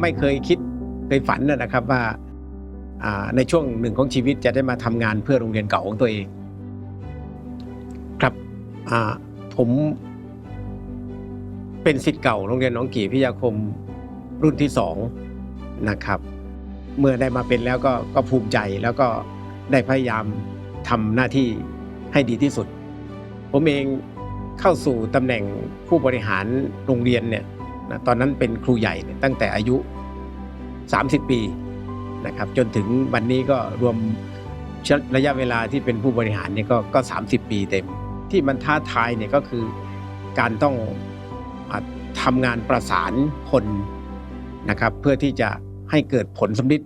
ไม่เคยคิดเคยฝันนะครับว่าในช่วงหนึ่งของชีวิตจะได้มาทำงานเพื่อโรงเรียนเก่าของตัวเอง ครับผมเป็นศิษย์เก่าโรงเรียนน้องกี่พิยาคมรุ่นที่สองนะครับ เมื่อได้มาเป็นแล้วก็ก็ภูมิใจแล้วก็ได้พยายามทำหน้าที่ให้ดีที่สุด ผมเองเข้าสู่ตำแหน่งผู้บริหารโรงเรียนเนี่ย นะตอนนั้นเป็นครูใหญ่ตั้งแต่อายุ 30 ปีนะครับจนถึงวันนี้ก็รวมระยะเวลาที่เป็นผู้บริหารเนี่ยก็ก็ 30 ปีเต็ม ที่มันท้าทายเนี่ยก็คือการต้องอทำงานประสานคนนะครับเพื่อที่จะให้เกิดผลสำลิด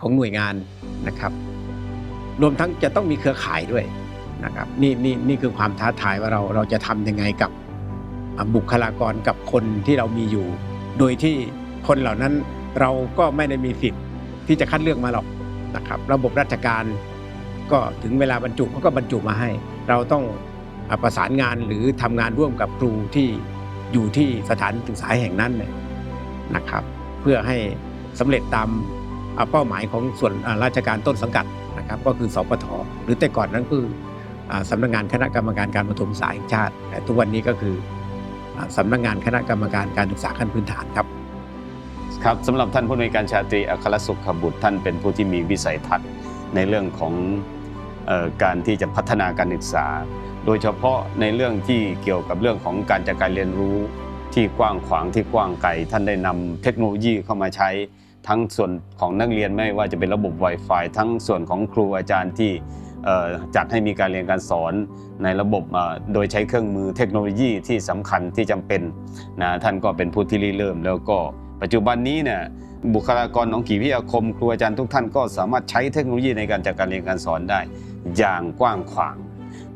ของหน่วยงานนะครับ รวมทั้งจะต้องมีเครือข่ายด้วยนะครับนี่นี่นี่คือความท้าทายว่าเราเราจะทำยังไงกับ บุคลากรกับคนที่เรามีอยู่ โดยที่คนเหล่านั้นเราก็ไม่ได้มีสิทธิ์ที่จะคัดเลือกมาหรอกนะครับ ระบบราชการ ก็ถึงเวลาบรรจุเขาก็บรรจุมาให้ เราต้องประสานงานหรือทำงานร่วมกับครูที่อยู่ที่สถานศึกษาแห่งนั้นนะครับ เพื่อให้สำเร็จตามเป้าหมายของส่วนราชการต้นสังกัดนะครับ ก็คือสปทหรือแต่ก่อนนั้นคืออ่าสำนักงานคณะกรรมการการประถมศึกษาแห่งชาติแต่ทุกวันนี้ก็คือ สำนักงานคณะกรรมการการศึกษาขั้นพื้นฐานครับครับสำหรับท่านผู้อำนวยการชาตรีอัครสุขบุตรท่านเป็นผู้ที่มีวิสัยทัศน์ในเรื่องของออการที่จะพัฒนาการศึกษา โดยเฉพาะในเรื่องที่เกี่ยวกับเรื่องของการจัดการเรียนรู้ที่กว้างขวางที่กว้างไกลท่านได้นำเทคโนโลยีเข้ามาใช้ ทั้งส่วนของนักเรียนไม่ว่าจะเป็นระบบ Wi-Fi ทั้งส่วนของครูอาจารย์ที่ จัดให้มีการเรียนการสอนในระบบโดยใช้เครื่องมือเทคโนโลยีที่สำคัญที่จำเป็นนะท่านก็เป็นผู้ที่ริเริ่ม แล้วก็ปัจจุบันนี้เนี่ยบุคลากรของกีวิทยาคมครูอาจารย์ทุกท่านก็สามารถใช้เทคโนโลยีในการจัดการเรียนการสอนได้ อย่างกว้างขวาง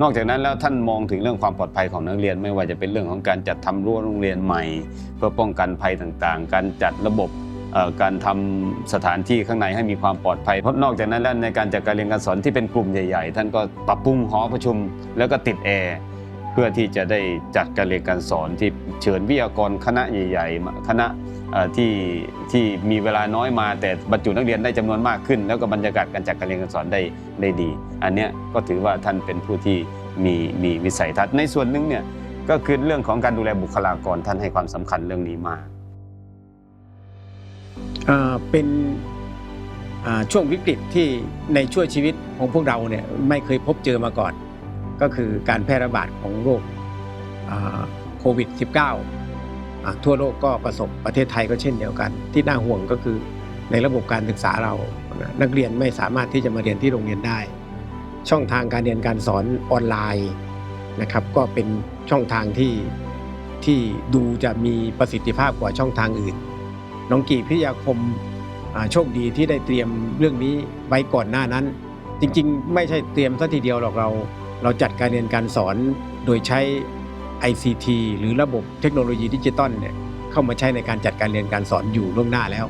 นอกจากนั้นแล้วท่านมองถึงเรื่องความปลอดภัยของนักเรียน ไม่ว่าจะเป็นเรื่องของการจัดทำรั้วโรงเรียนใหม่ เพื่อป้องกันภัยต่างๆ การจัดระบบ การทำสถานที่ข้างในให้มีความปลอดภัยเพราะนอกจากนั้นแล้วในการจัดการเรียนการสอนที่เป็นกลุ่มใหญ่ ๆ ท่านก็ปรับปรุงหอประชุม แล้วก็ติดแอร์เพื่อที่จะได้จัดการเรียนการสอนที่เชิญวิทยากรคณะใหญ่ ๆ คณะที่ที่มีเวลาน้อยมา แต่บรรจุนักเรียนได้จำนวนมากขึ้น แล้วก็บรรยากาศการจัดการเรียนการสอนได้ได้ดี อันนี้ก็ถือว่าท่านเป็นผู้ที่มีมีวิสัยทัศน์ในส่วนหนึ่งเนี่ยก็คือเรื่องของการดูแลบุคลากรท่านให้ความสำคัญเรื่องนี้มาก เป็นช่วงวิกฤตที่ในช่วงชีวิตของพวกเราเนี่ยไม่เคยพบเจอมาก่อน ก็คือการแพร่ระบาดของโรคโควิด -19 อ่าทั่วโลกก็ประสบประเทศไทยก็เช่นเดียวกัน ที่น่าห่วงก็คือในระบบการศึกษาเรา นักเรียนไม่สามารถที่จะมาเรียนที่โรงเรียนได้ ช่องทางการเรียนการสอนออนไลน์นะครับ ก็เป็นช่องทางที่ที่ดูจะมีประสิทธิภาพกว่าช่องทางอื่น น้องกีพิทยาคมโชคดีที่ได้เตรียมเรื่องนี้ไว้ก่อนหน้านั้น จริงๆ ไม่ใช่เตรียมซะทีเดียวหรอกเรา เราจัดการเรียนการสอนโดยใช้ ICT หรือระบบเทคโนโลยีดิจิตอลเนี่ยเข้ามาใช้ในการจัดการเรียนการสอนอยู่ล่วงหน้าแล้ว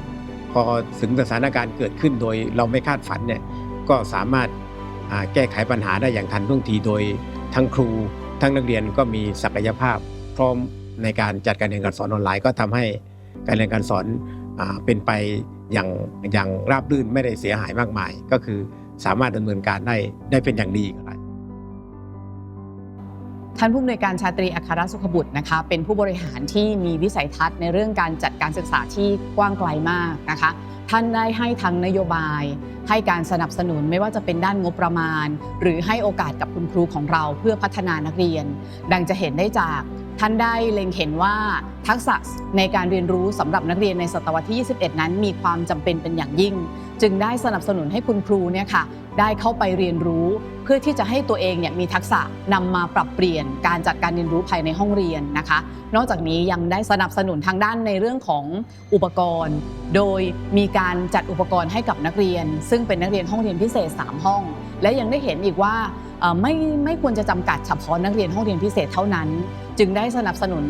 พอถึงสถานการณ์เกิดขึ้นโดยเราไม่คาดฝันเนี่ยก็สามารถแก้ไขปัญหาได้อย่างทันท่วงทีโดยทั้งครู ทั้งนักเรียนก็มีศักยภาพ พร้อมในการจัดการเรียนการสอนออนไลน์ ก็ทำให้การเรียนการสอน เป็นไปอย่างอย่างราบรื่นไม่ได้เสียหายมากมาย ก็คือสามารถดำเนินการได้ได้เป็นอย่างดีก็ได้ท่านผู้อำนวยการชาตรีอัครสุขบุตรนะคะ เป็นผู้บริหารที่มีวิสัยทัศน์ในเรื่องการจัดการศึกษาที่กว้างไกลมากนะคะ ท่านได้ให้ทั้งนโยบาย ให้การสนับสนุนไม่ว่าจะเป็นด้านงบประมาณ หรือให้โอกาสกับคุณครูของเราเพื่อพัฒนานักเรียน ดังจะเห็นได้จาก ท่านได้เล็งเห็นว่าทักษะในการเรียนรู้สำหรับนักเรียนในศตวรรษที่ 21 นั้น มีความจำเป็นเป็นอย่างยิ่ง จึงได้สนับสนุนให้คุณครูเนี่ยค่ะได้เข้าไปเรียนรู้ เพื่อที่จะให้ตัวเองเนี่ยมีทักษะนำมาปรับเปลี่ยนการจัดการเรียนรู้ภายในห้องเรียนนะคะ นอกจากนี้ยังได้สนับสนุนทางด้านในเรื่องของอุปกรณ์ โดยมีการจัดอุปกรณ์ให้กับนักเรียน ซึ่งเป็นนักเรียนห้องเรียนพิเศษ 3 ห้อง และยังได้เห็นอีกว่าไม่ไม่ควรจะจำกัดเฉพาะนักเรียนห้องเรียนพิเศษเท่านั้น จึงได้สนับสนุน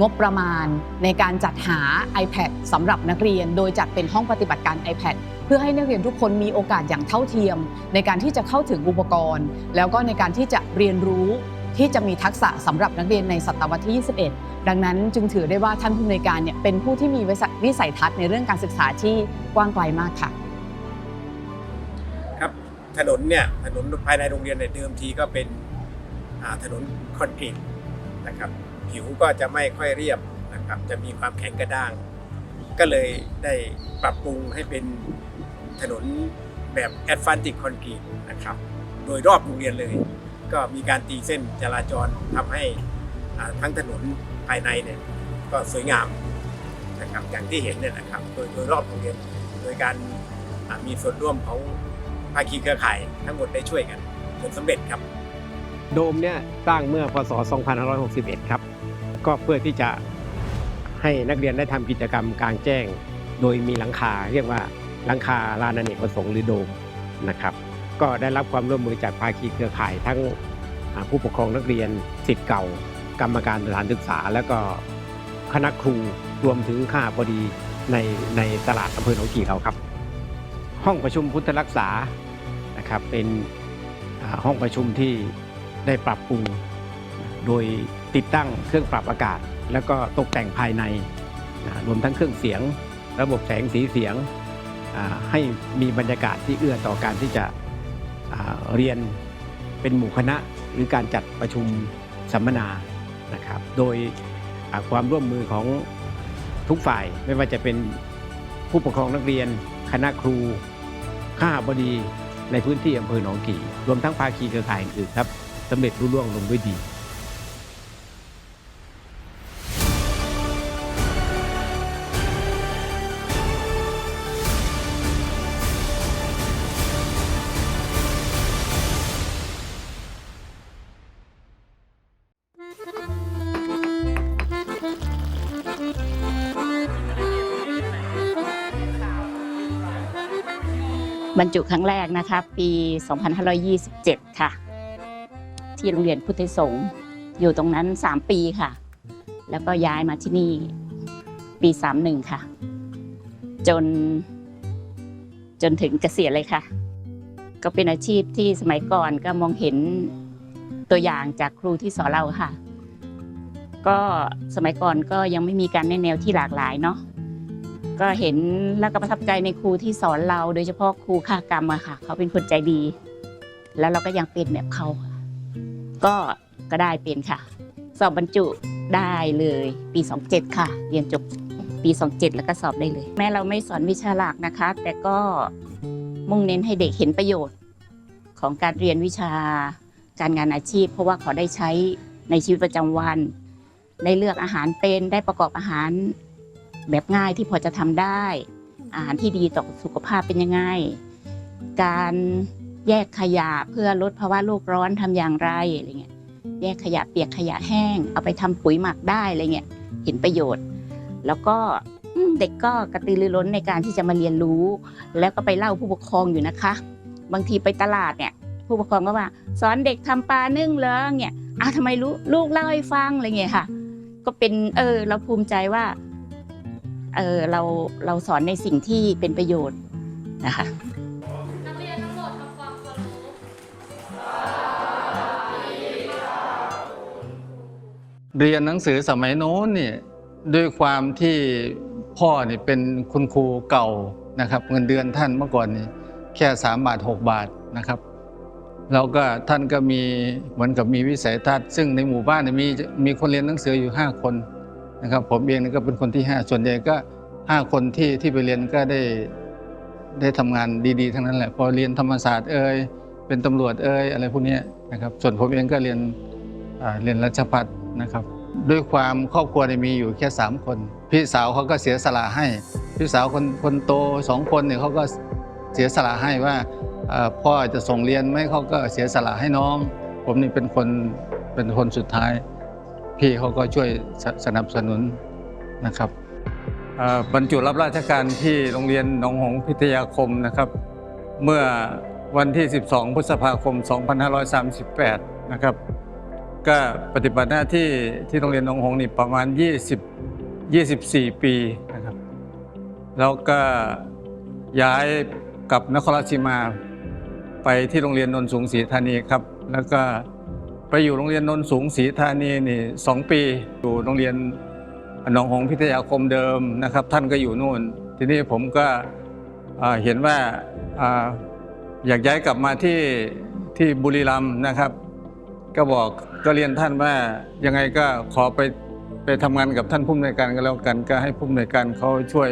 งบประมาณ ในการจัดหา iPad สำหรับนักเรียน โดยจัดเป็นห้องปฏิบัติการ iPad เพื่อให้นักเรียนทุกคนมีโอกาสอย่างเท่าเทียม ในการที่จะเข้าถึงอุปกรณ์ แล้วก็ในการที่จะเรียนรู้ที่จะมีทักษะสำหรับนักเรียนในศตวรรษที่ 21 ดังนั้นจึงถือได้ว่าท่านผู้อำนวยการเนี่ยเป็นผู้ที่มีวิสัยทัศน์ในเรื่องการศึกษาที่กว้างไกลมากค่ะ ถนนเนี่ยถนนภายในโรงเรียนเนี่ยเดิมทีก็เป็นถนนคอนกรีตนะครับผิวก็จะไม่ค่อยเรียบนะครับจะมีความแข็งกระด้าง ก็เลยได้ปรับปรุงให้เป็นถนนแบบแอดฟานติกคอนกรีตนะครับโดยรอบโรงเรียนเลย ก็มีการตีเส้นจราจรทำให้ทั้งถนนภายในเนี่ยก็สวยงามนะครับอย่างที่เห็นเนี่ยนะครับโดยโดยรอบโรงเรียนโดยการมีส่วนร่วมของ ภาคีเครือข่ายทั้งหมดได้ช่วยกันจนสำเร็จครับ โดมเนี่ยสร้างเมื่อพศ 2561 ครับ ก็เพื่อที่จะให้นักเรียนได้ทำกิจกรรมกลางแจ้ง โดยมีหลังคาเรียกว่าหลังคาลานอเนกประสงค์หรือโดมนะครับ ก็ได้รับความร่วมมือจากภาคีเครือข่าย ทั้งผู้ปกครองนักเรียนสิทธิ์เก่า กรรมการสถานศึกษา แล้วก็คณะครูรวมถึงข้าบดีในในตลาดอำเภอหนองกี่เราครับ ห้องประชุมพุทธรักษา นะครับเป็นห้องประชุมที่ได้ปรับปรุงโดยติดตั้งเครื่องปรับอากาศ แล้วก็ตกแต่งภายในรวมทั้งเครื่องเสียง ระบบแสงสีเสียงให้มีบรรยากาศที่เอื้อต่อการที่จะเรียนเป็นหมู่คณะหรือการจัดประชุมสัมมนานะครับ โดยความร่วมมือของทุกฝ่ายไม่ว่าจะเป็นผู้ปกครองนักเรียน คณะครูข้าบดี ในพื้นที่อำเภอหนองกี่รวมทั้งภาคีเครือข่ายอื่นๆครับสำเร็จรุ่ร่วงลงด้วยดี บรรจุครั้งแรกนะคะ ปี 2527 ค่ะ ที่โรงเรียนพุทธสงฆ์อยู่ตรงนั้น 3 ปีค่ะ แล้วก็ย้ายมาที่นี่ปี 31 ค่ะ จน จนถึงเกษียณเลยค่ะ ก็เป็นอาชีพที่สมัยก่อนก็มองเห็นตัวอย่างจากครูที่สอนเราค่ะ ก็สมัยก่อนก็ยังไม่มีการแนแนวที่หลากหลายเนาะ ก็เห็นแล้วก็ประทับใจในครูที่สอนเรา โดยเฉพาะครูค่ากรรมอะค่ะ เขาเป็นคนใจดี แล้วเราก็ยังเป็นแบบเขาค่ะก็ก็ได้เป็นค่ะ สอบบรรจุได้เลยปี 27 ค่ะ เรียนจบปี 27 แล้วก็สอบได้เลย แม้เราไม่สอนวิชาหลักนะคะ แต่ก็มุ่งเน้นให้เด็กเห็นประโยชน์ของการเรียนวิชาการงานอาชีพ เพราะว่าเขาได้ใช้ในชีวิตประจำวัน ได้เลือกอาหารเป็นได้ประกอบอาหาร แบบง่ายที่พอจะทำได้ อาหารที่ดีต่อสุขภาพเป็นยังไง การแยกขยะเพื่อลดภาวะโลกร้อนทำอย่างไรอะไรเงี้ยแยกขยะเปียกขยะแห้ง เอาไปทำปุ๋ยหมักได้อะไรเงี้ยเห็นประโยชน์ แล้วก็เด็กก็กระตือรือร้นในการที่จะมาเรียนรู้ แล้วก็ไปเล่าผู้ปกครองอยู่นะคะ บางทีไปตลาดเนี่ย ผู้ปกครองก็ว่า สอนเด็กทำปลานึ่งเหรอเนี่ยอ้าวทำไมรู้ลูกเล่าให้ฟังอะไรเงี้ยค่ะ ก็เป็นเออเราภูมิใจว่า เออเราเราสอนในสิ่งที่เป็นประโยชน์นะคะนักเรียนทั้งหมดทำความเคารพเรียนหนังสือสมัยโน้นเนี่ยด้วยความที่พ่อนี่เป็นคุณครูเก่านะครับ เงินเดือนท่านเมื่อก่อนนี่แค่3บาท 6 บาทนะครับแล้วก็ท่านก็มีเหมือนกับมีวิสัยทัศน์ซึ่งในหมู่บ้านเนี่ยมีมีคนเรียนหนังสืออยู่ 5 คน นะครับผมเองนี่ก็เป็นคนที่ 5 ส่วนใหญ่ก็ 5 คนที่ที่ไปเรียนก็ได้ได้ทำงานดีๆ ทั้งนั้นแหละพอเรียนธรรมศาสตร์เอ่ยเป็นตำรวจเอ่ยอะไรพวกนี้นะครับส่วนผมเองก็เรียนเรียนรัชพัฒนะครับด้วยความครอบครัวมีอยู่แค่ 3 คน พี่สาวเขาก็เสียสละให้ พี่สาวคนคนโตสองคนเนี่ยเขาก็เสียสละให้ว่าพ่อจะส่งเรียนไหมเขาก็เสียสละให้น้อง ผมนี่เป็นคนเป็นคนสุดท้าย พี่เขาก็ช่วยสสนับสนุนนะครับบรรจุรับราชการที่โรงเรียนหนองหงส์พิทยาคมนะครับ เมื่อวันที่ 12 พฤษภาคม 2538 นะครับ ก็ปฏิบัติหน้าที่ที่โรงเรียนหนองหงส์นี่ประมาณ 20 24 ปีนะครับ แล้วก็ย้ายกับนครราชสีมาไปที่โรงเรียนนนท์สูงศรีธานีครับ แล้วก็ ไปอยู่โรงเรียนนนท์สูงศรีธานีนี่สองปี อยู่โรงเรียนหนองหงพิทยาคมเดิมนะครับ ท่านก็อยู่นู่น ทีนี้ผมก็เห็นว่าอยากย้ายกลับมาที่ที่บุรีรัมย์นะครับ ก็บอกก็เรียนท่านว่ายังไงก็ขอไปไปทำงานกับท่านผู้อำนวยการก็แล้วกัน ก็ให้ผู้อำนวยการเขาช่วย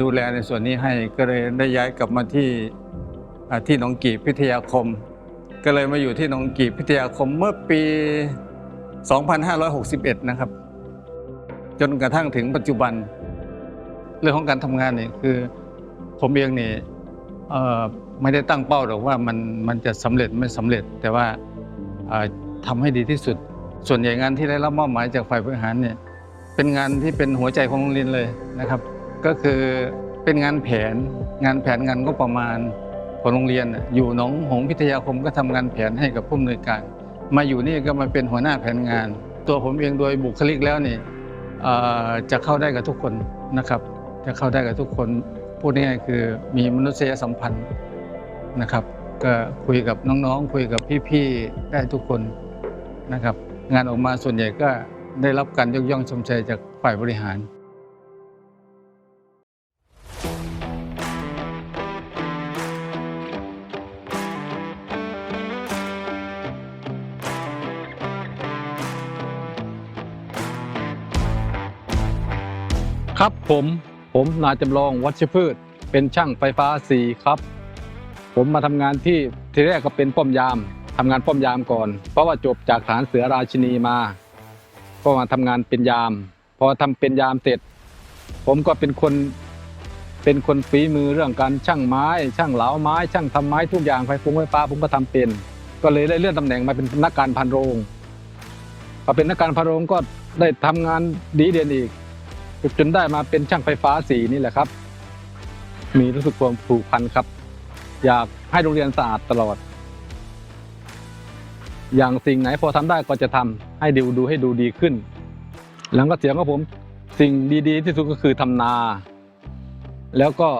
ดูแลในส่วนนี้ให้ก็เลยได้ย้ายกลับมาที่ที่หนองกีพิทยาคม ก็เลยมาอยู่ที่หนองกีบพิทยาคมเมื่อปี 2561 นะครับ จนกระทั่งถึงปัจจุบัน เรื่องของการทำงานนี่คือ ผมเองนี่ไม่ได้ตั้งเป้าหรอกว่ามันมันจะสำเร็จไม่สำเร็จ แต่ว่าทำให้ดีที่สุด ส่วนใหญ่งานที่ได้รับมอบหมายจากฝ่ายบริหารเนี่ยเป็นงานที่เป็นหัวใจของโรงเรียนเลยนะครับ ก็คือเป็นงานแผน งานแผนงานก็ประมาณ ของโรงเรียนอยู่หนองหงส์พิทยาคมก็ทำงานแผนให้กับผู้อำนวยการ มาอยู่นี่ก็มาเป็นหัวหน้าแผนงาน ตัวผมเองโดยบุคลิกแล้วนี่จะเข้าได้กับทุกคนนะครับ จะเข้าได้กับทุกคนพูดง่ายๆคือมีมนุษยสัมพันธ์นะครับก็คุยกับน้องๆ คุยกับพี่ๆได้ทุกคนนะครับ งานออกมาส่วนใหญ่ก็ได้รับการยกย่องชมเชยจากฝ่ายบริหาร ครับผมผมนายจำลองวัชพืช เป็นช่างไฟฟ้าสีครับ ผมมาทำงานที่ทีแรกก็เป็นป้อมยามทำงานป้อมยามก่อน เพราะว่าจบจากฐานเสือราชินีมา ก็มาทำงานเป็นยาม พอทำเป็นยามเสร็จ ผมก็เป็นคนเป็นคนฝีมือเรื่องการช่างไม้ ช่างเหลาไม้ ช่างทำไม้ทุกอย่างไฟฟงไฟฟ้าผมก็ทำเป็น ก็เลยได้เลื่อนตำแหน่งมาเป็นนักการพันโรงพอเป็นนักการพันโรงก็ได้ทำงานดีเด่นอีก จนได้มาเป็นช่างไฟฟ้าสีนี่แหละครับ มีรู้สึกความผูกพันครับ อยากให้โรงเรียนสะอาดตลอด อย่างสิ่งไหนพอทำได้ก็จะทำให้ดูดูให้ดูดีขึ้น หลังก็เสียงของผม สิ่งดีๆ ที่สุดก็คือทำนา แล้วก็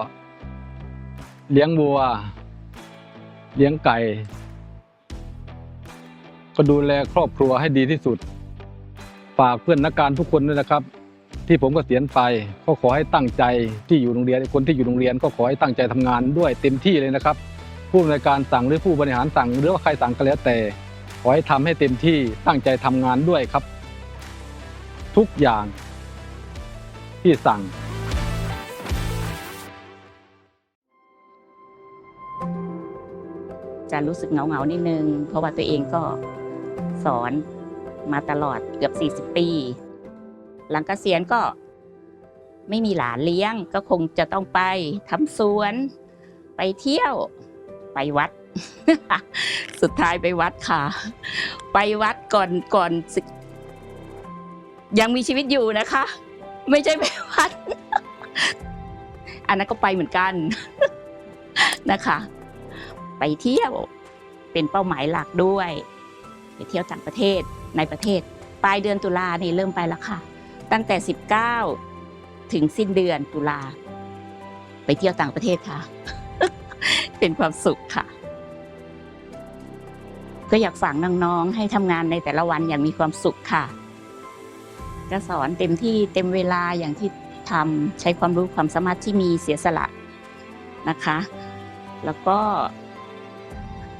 เลี้ยงวัว เลี้ยงไก่ ก็ดูแลครอบครัวให้ดีที่สุด ฝากเพื่อนนักการทุกคนด้วยนะครับ ที่ผมก็เสียนไปก็ขอให้ตั้งใจที่อยู่โรงเรียนคนที่อยู่โรงเรียนก็ขอให้ตั้งใจทำงานด้วยเต็มที่เลยนะครับ ผู้ในวยการสั่งหรือผู้บริหารสั่งหรือว่าใครสั่งก็แล้วแต่ ขอให้ทำให้เต็มที่ตั้งใจทำงานด้วยครับ ทุกอย่างที่สั่งจะรู้สึกเหงาๆนิดนึง เพราะว่าตัวเองก็สอนมาตลอดเกือบ 40 ปี หลังเกษียณก็ไม่มีหลานเลี้ยง ก็คงจะต้องไปทำสวน ไปเที่ยวไปวัด สุดท้ายไปวัดค่ะ ไปวัดก่อนก่อนยังมีชีวิตอยู่นะคะ ไม่ใช่ไปวัด อันนั้นก็ไปเหมือนกันนะคะ ไปเที่ยวเป็นเป้าหมายหลักด้วย ไปเที่ยวต่างประเทศในประเทศ ปลายเดือนตุลาเนี่เริ่มไปแล้วค่ะ ตั้งแต่ 19 ถึงสิ้นเดือนตุลา ไปเที่ยวต่างประเทศค่ะ เป็นความสุขค่ะ ก็อยากฝากน้องๆให้ทำงานในแต่ละวันอย่างมีความสุขค่ะ ก็สอนเต็มที่เต็มเวลาอย่างที่ทำใช้ความรู้ความสามารถที่มีเสียสละนะคะ แล้วก็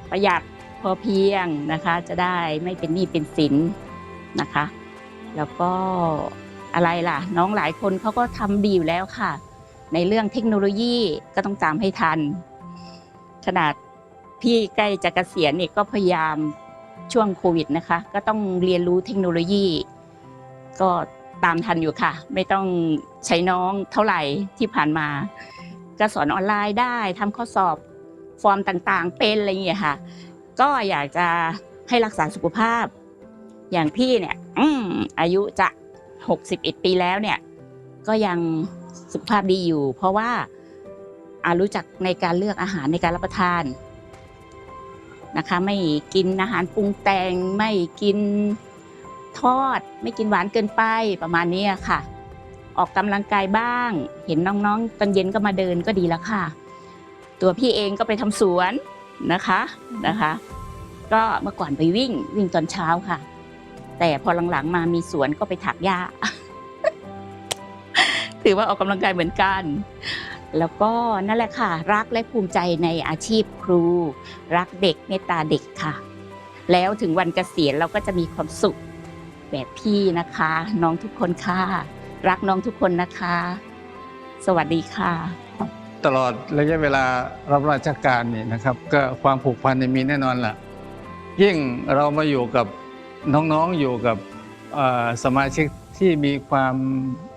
ประหยัดพอเพียงนะคะ จะได้ไม่เป็นหนี้เป็นสินนะคะ แล้วก็ อะไรล่ะ น้องหลายคนเขาก็ทำดีอยู่แล้วค่ะ ในเรื่องเทคโนโลยีก็ต้องตามให้ทัน ขนาดพี่ใกล้จะเกษียณเนี่ยก็พยายามช่วงโควิดนะคะ ก็ต้องเรียนรู้เทคโนโลยี ก็ตามทันอยู่ค่ะ ไม่ต้องใช้น้องเท่าไหร่ที่ผ่านมา ก็สอนออนไลน์ได้ทำข้อสอบฟอร์มต่างๆ เป็นอะไรอย่างเงี้ยค่ะ ก็อยากจะให้รักษาสุขภาพ อย่างพี่เนี่ยอือายุจะ 61 ปีแล้วเนี่ยก็ยังสุขภาพดีอยู่ เพราะว่าอารู้จักในการเลือกอาหารในการรับประทานนะคะ ไม่กินอาหารปรุงแต่งไม่กินทอด ไม่กินหวานเกินไปประมาณนี้ค่ะ ออกกำลังกายบ้าง เห็นน้องๆตอนเย็นก็มาเดินก็ดีแล้วค่ะ ตัวพี่เองก็ไปทำสวนนะคะนะคะ ก็เมื่อก่อนไปวิ่งวิ่งตอนเช้าค่ะ แต่พอหลังๆมามีสวนก็ไปถักหญ้า ถือว่าออกกำลังกายเหมือนกัน แล้วก็นั่นแหละค่ะ รักและภูมิใจในอาชีพครู รักเด็กเมตตาเด็กค่ะ แล้วถึงวันเกษียณเราก็จะมีความสุขแบบพี่นะคะ น้องทุกคนค่ะ รักน้องทุกคนนะคะ สวัสดีค่ะ ตลอดระยะเวลารับราชการนี่นะครับ ก็ความผูกพันมีแน่นอนล่ะ ยิ่งเรามาอยู่กับ น้องๆอยู่กับสมาชิกที่มีความ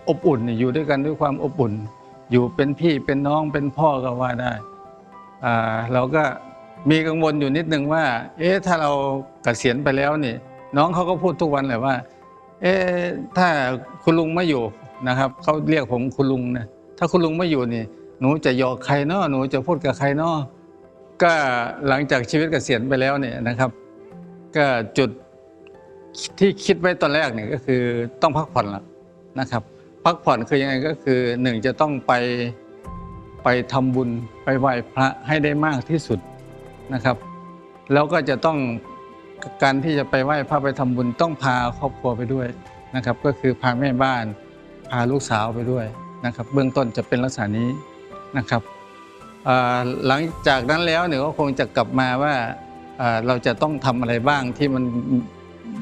อบอุ่นอยู่ด้วยกันด้วยความอบอุ่น อยู่เป็นพี่เป็นน้องเป็นพ่อก็ว่าได้เราก็มีกังวลอยู่นิดนึงว่า เอ๊ะถ้าเราเกษียณไปแล้วนี่ น้องเขาก็พูดทุกวันเลยว่า เอ๊ะถ้าคุณลุงไม่อยู่นะครับเขาเรียกผมคุณลุงนะถ้าคุณลุงไม่อยู่นี่ หนูจะหยอกใครเนาะหนูจะพูดกับใครเนาะก็หลังจากชีวิตเกษียณไปแล้วเนี่ยนะครับ ก็จุด ที่คิดไว้ตอนแรกเนี่ยก็คือต้องพักผ่อนละนะครับ พักผ่อนคือยังไงก็คือหนึ่งจะต้องไปไปทำบุญไปไหว้พระให้ได้มากที่สุดนะครับ แล้วก็จะต้องการที่จะไปไหว้พระไปทำบุญต้องพาครอบครัวไปด้วยนะครับ ก็คือพาแม่บ้านพาลูกสาวไปด้วยนะครับ เบื้องต้นจะเป็นลักษณะนี้นะครับหลังจากนั้นแล้วเนี่ยก็คงจะกลับมาว่าอ่าเราจะต้องทำอะไรบ้างที่มัน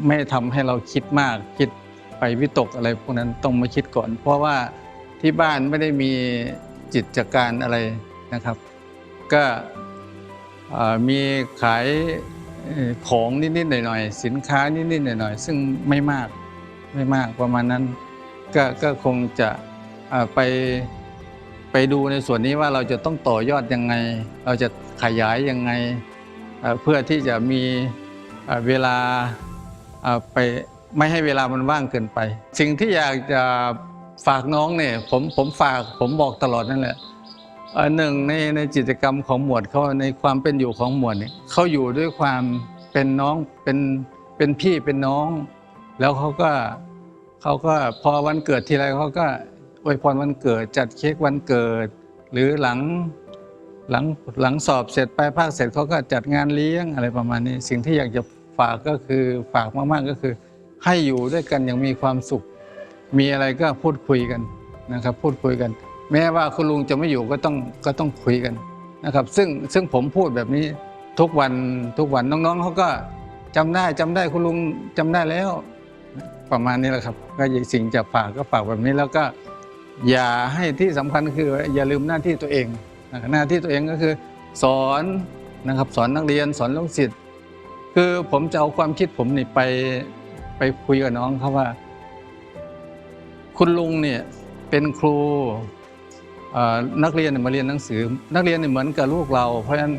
ไม่ทำให้เราคิดมาก คิดไปวิตกอะไรพวกนั้นต้องมาคิดก่อน เพราะว่าที่บ้านไม่ได้มีจิตการอะไรนะครับ ก็มีขายของนิดๆหน่อยๆสินค้านิดๆหน่อยๆซึ่งไม่มากไม่มากประมาณนั้น ก็ก็คงจะไปไปดูในส่วนนี้ว่าเราจะต้องต่อยอดยังไง เราจะขยายยังไงเพื่อที่จะมีเวลา ไปไม่ให้เวลามันว่างเกินไป สิ่งที่อยากจะฝากน้องเนี่ยผมผมฝากผมบอกตลอดนั่นแหละอ่อหนึ่งในในกิจกรรมของหมวดเขาในความเป็นอยู่ของหมวดเนี่ยเขาอยู่ด้วยความเป็นน้องเป็นเป็นพี่เป็นน้อง แล้วเขาก็เขาก็พอวันเกิดทีไรเขาก็อวยพรวันเกิดจัดเค้กวันเกิด หรือหลังหลังหลังสอบเสร็จไปภาคเสร็จเขาก็จัดงานเลี้ยงอะไรประมาณนี้ สิ่งที่อยากจะ ฝากก็คือฝากมากๆก็คือ ให้อยู่ด้วยกันอย่างมีความสุข มีอะไรก็พูดคุยกันนะครับ พูดคุยกัน แม้ว่าคุณลุงจะไม่อยู่ก็ต้องก็ต้องคุยกันนะครับ ซึ่งซึ่งผมพูดแบบนี้ทุกวันทุกวันน้องๆเขาก็จำได้จำได้คุณลุงจำได้แล้ว ประมาณนี้แหละครับ ก็สิ่งจะฝากก็ฝากแบบนี้แล้วก็ อย่าให้ที่สำคัญคือ อย่าลืมหน้าที่ตัวเองหน้าที่ตัวเองก็คือ สอนนะครับสอนนักเรียนสอนลูกศิษย์ คือผมจะเอาความคิดผมนี่ไปไปคุยกับน้องเขาว่า คุณลุงเนี่ยเป็นครูนักเรียนมาเรียนหนังสือ นักเรียนเนี่ยเหมือนกับลูกเรา เพราะฉะนั้น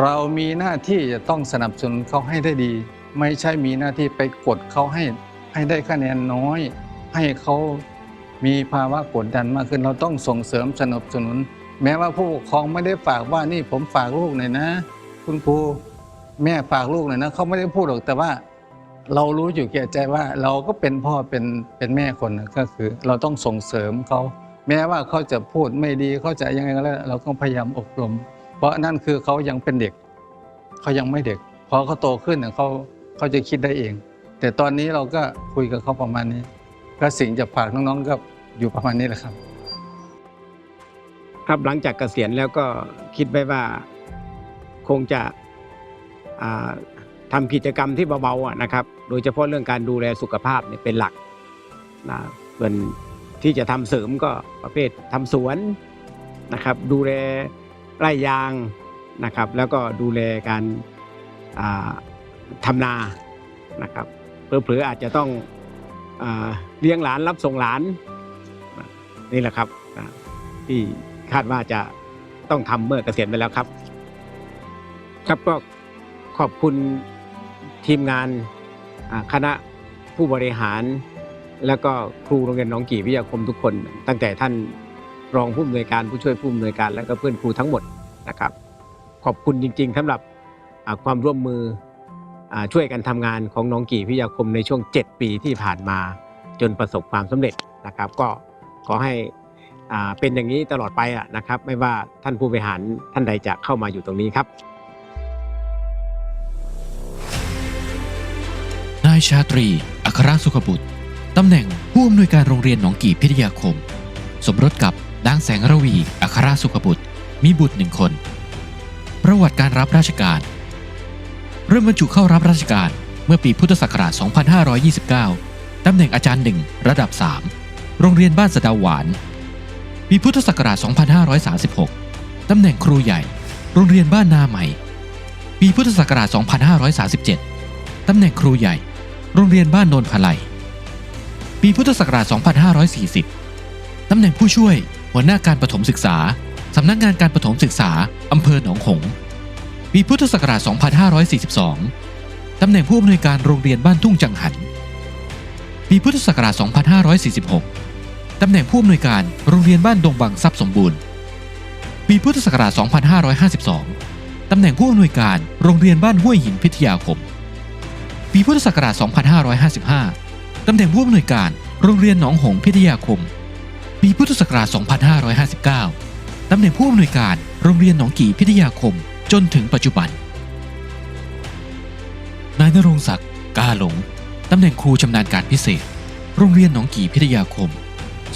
เรามีหน้าที่จะต้องสนับสนุนเขาให้ได้ดี ไม่ใช่มีหน้าที่ไปกดเขาให้ให้ได้คะแนนน้อย ให้เขามีภาวะกดดันมากขึ้นเราต้องส่งเสริมสนับสนุน แม้ว่าผู้ปกครองไม่ได้ฝากว่านี่ผมฝากลูกหน่อยนะ คุณครู แม่ฝากลูกหน่อยนะเขาไม่ได้พูดหรอกแต่ว่า เรารู้อยู่แก่ใจว่า เราก็เป็นพ่อเป็นเป็นแม่คนนะก็คือ เราต้องส่งเสริมเขาแม้ว่าเขาจะพูดไม่ดีเขาจะยังไงก็แล้วเราก็พยายามอบรม เพราะนั่นคือเขายังเป็นเด็กเขายังไม่เด็กพอเขาโตขึ้นเนี่ยเขาเขาจะคิดได้เอง แต่ตอนนี้เราก็คุยกับเขาประมาณนี้ ก็สิ่งจะฝากน้องๆก็อยู่ประมาณนี้แหละครับ ครับหลังจากเกษียณแล้วก็คิดไว้ว่า คงจะ อ่าทำกิจกรรมที่เบาๆนะครับ โดยเฉพาะเรื่องการดูแลสุขภาพเนี่ยเป็นหลักนะส่วนที่จะทำเสริมก็ประเภททำสวนนะครับ ดูแลไร่ยางนะครับ แล้วก็ดูแลการอ่าทำนานะครับเผลอๆอาจจะต้องอเลี้ยงหลานรับส่งหลานนี่แหละครับที่คาดว่าจะต้องทำเมื่อเกษียณไปแล้วครับ ครับก็ ขอบคุณทีมงานคณะผู้บริหาร แล้วก็ครูโรงเรียนน้องกี่วิทยาคมทุกคน ตั้งแต่ท่านรองผู้อำนวยการผู้ช่วยผู้อำนวยการ แล้วก็เพื่อนครูทั้งหมดนะครับ ขอบคุณจริงๆสำหรับความร่วมมืออช่วยกันทำงานของน้องกี่วิทยาคมในช่วง 7 ปีที่ผ่านมาจนประสบความสำเร็จนะครับ ก็ขอให้เป็นอย่างนี้ตลอดไปะนะครับ ไม่ว่าท่านผู้บริหารท่านใดจะเข้ามาอยู่ตรงนี้ครับายชาตรี อัครสุขบุตร ตำแหน่งผู้อำนวยการโรงเรียนหนองกี่พิทยาคม สมรสกับนางแสงระวี อัครสุขบุตร มีบุตรหนึ่งคน ประวัติการรับราชการ เริ่มบรรจุเข้ารับราชการเมื่อปีพุทธศักราช 2529 ตำแหน่งอาจารย์หนึ่งระดับ 3 โรงเรียนบ้านสดาหวาน ปีพุทธศักราช 2536 ตำแหน่งครูใหญ่ โรงเรียนบ้านนาใหม่ ปีพุทธศักราช 2537 ตำแหน่งครูใหญ่ โรงเรียนบ้านโนนพะไลปีพุทธศักราช 2540 ตำแหน่งผู้ช่วย หัวหน้าการประถมศึกษา สำนักงานการประถมศึกษา อำเภอหนองหงส์ปีพุทธศักราช 2542 ตำแหน่งผู้อำนวยการโรงเรียนบ้านทุ่งจังหัน ปีพุทธศักราช 2546 ตำแหน่งผู้อำนวยการโรงเรียนบ้านดงบังทรัพย์สมบูรณ์ ปีพุทธศักราช 2552 ตำแหน่งผู้อำนวยการโรงเรียนบ้านห้วยหินพิทยาคม ปีพุทธศักราช 2555 ตำแหน่งผู้อำนวยการโรงเรียนหนองหงส์พิทยาคม ปีพุทธศักราช 2559 ตำแหน่งผู้อำนวยการโรงเรียนหนองกี่พิทยาคม จนถึงปัจจุบัน นายนรงศักดิ์กาหลง ตำแหน่งครูชำนาญการพิเศษ โรงเรียนหนองกี่พิทยาคม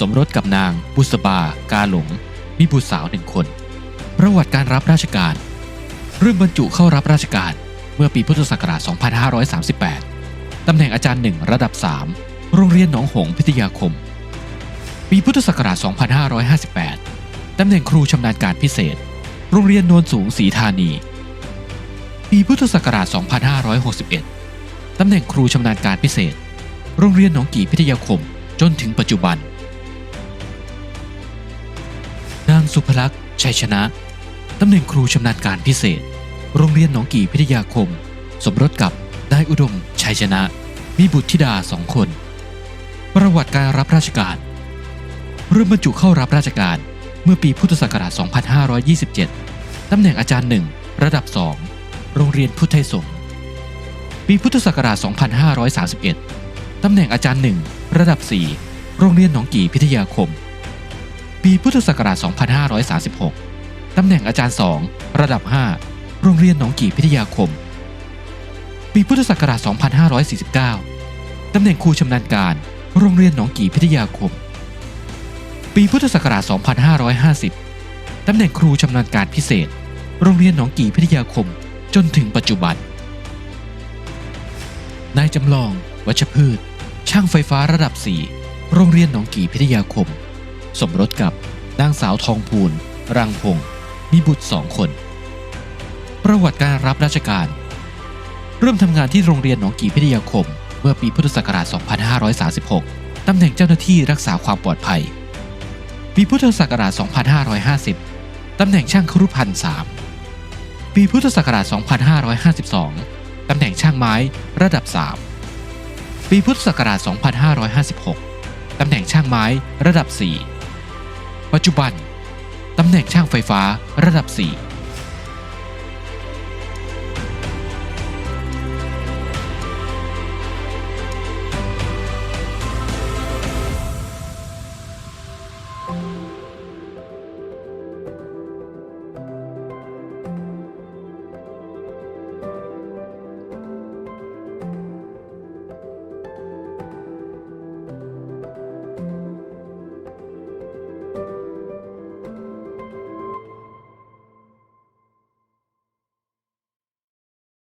สมรสกับนางบุษบา กาหลง มีบุตรสาวหนึ่งคน ประวัติการรับราชการ เริ่มบรรจุเข้ารับราชการ เมื่อปีพุทธศักราช 2538 ตำแหน่งอาจารย์หนึ่งระดับ 3 โรงเรียนหนองหงส์พิทยาคม ปีพุทธศักราช 2558 ตำแหน่งครูชำนาญการพิเศษ โรงเรียนโนนสูงศรีธานี ปีพุทธศักราช 2561 ตำแหน่งครูชำนาญการพิเศษ โรงเรียนหนองกี่พิทยาคมจนถึงปัจจุบัน นางสุภลักษณ์ชัยชนะ ตำแหน่งครูชำนาญการพิเศษ โรงเรียนหนองกี่พิทยาคม สมรสกับนายอุดมชัยชนะ มีบุตรธิดาสองคน ประวัติการรับราชการ เริ่มบรรจุเข้ารับราชการเมื่อปีพุทธศักราช 2527 ตำแหน่งอาจารย์หนึ่งระดับ 2 โรงเรียนพุทธไทยสงฆ์ปีพุทธศักราช 2531 ตำแหน่งอาจารย์หนึ่งระดับ 4 โรงเรียนหนองกี่พิทยาคม ปีพุทธศักราช 2536 ตำแหน่งอาจารย์ 2 ระดับ 5 โรงเรียนหนองกี่พิทยาคม ปีพุทธศักราช 2549 ตำแหน่งครูชำนาญการ โรงเรียนหนองกี่พิทยาคม ปีพุทธศักราช 2550 ตำแหน่งครูชำนาญการพิเศษ โรงเรียนหนองกี่พิทยาคม จนถึงปัจจุบัน นายจำลอง วัชพืช ช่างไฟฟ้าระดับ 4 โรงเรียนหนองกี่พิทยาคม สมรสกับนางสาวทองพูน รังพงศ์มีบุตรสองคน ประวัติการรับราชการ เริ่มทำงานที่โรงเรียนหนองกี่พิทยาคม เมื่อปีพุทธศักราช 2536 ตำแหน่งเจ้าหน้าที่รักษาความปลอดภัย ปีพุทธศักราช 2550 ตำแหน่งช่างครุพันธ์3ปีพุทธศักราช 2552 ตำแหน่งช่างไม้ระดับ 3 ปีพุทธศักราช 2556 ตำแหน่งช่างไม้ระดับ 4 ปัจจุบัน ตำแหน่งช่างไฟฟ้าระดับ 4